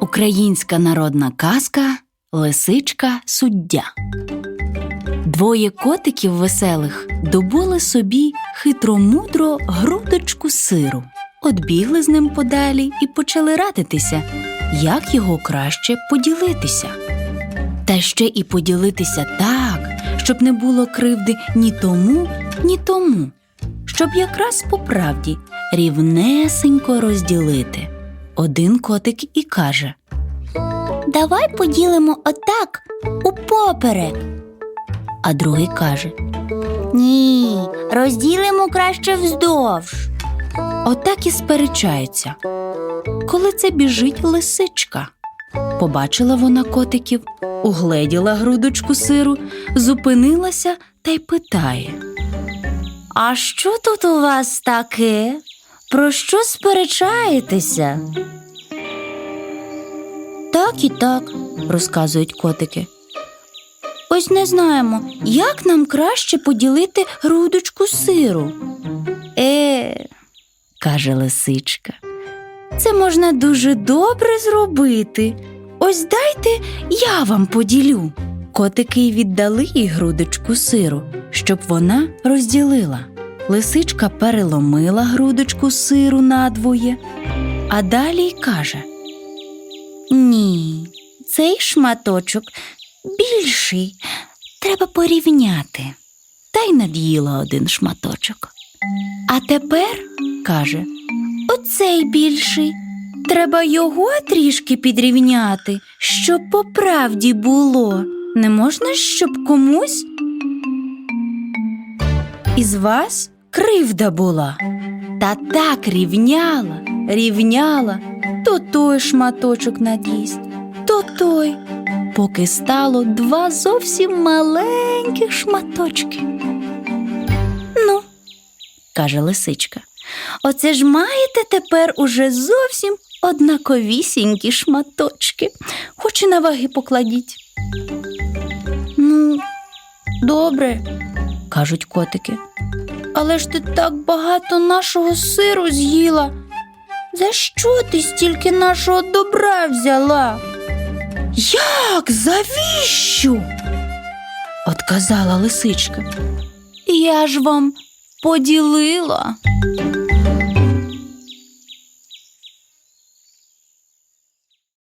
Українська народна казка Лисичка суддя. Двоє котиків веселих добули собі хитромудро грудочку сиру, Отбігли з ним подалі і почали радитися, як його краще поділитися. Та ще і поділитися так, щоб не було кривди ні тому, ні тому, щоб якраз по правді рівнесенько розділити. Один котик і каже: Давай поділимо отак упоперек. а другий каже: Ні, розділимо краще вздовж. Отак і сперечаються. Коли це біжить лисичка. Побачила вона котиків, угледіла грудочку сиру, зупинилася та й питає. А що тут у вас таке? Про що сперечаєтеся? Так і так, розказують котики. Ось не знаємо, як нам краще поділити грудочку сиру. Е, каже лисичка. Це можна дуже добре зробити. Ось дайте я вам поділю. Котики й віддали їй грудочку сиру, щоб вона розділила. Лисичка переломила грудочку сиру надвоє, а далі й каже: ні, цей шматочок більший. Треба порівняти. та й над'їла один шматочок. А тепер, каже, Оцей більший. Треба його трішки підрівняти, щоб по правді було. Не можна, щоб комусь із вас кривда була. Та так рівняла, рівняла, то той шматочок над'їсть, то той, поки стало два зовсім маленьких шматочки. Ну, каже лисичка. Оце ж маєте тепер уже зовсім однаковісінькі шматочки, хоч і на ваги покладіть. Ну, добре. кажуть котики. Але ж ти так багато нашого сиру з'їла. За що ти стільки нашого добра взяла? Як? завіщу? Отказала лисичка. Я ж вам поділила.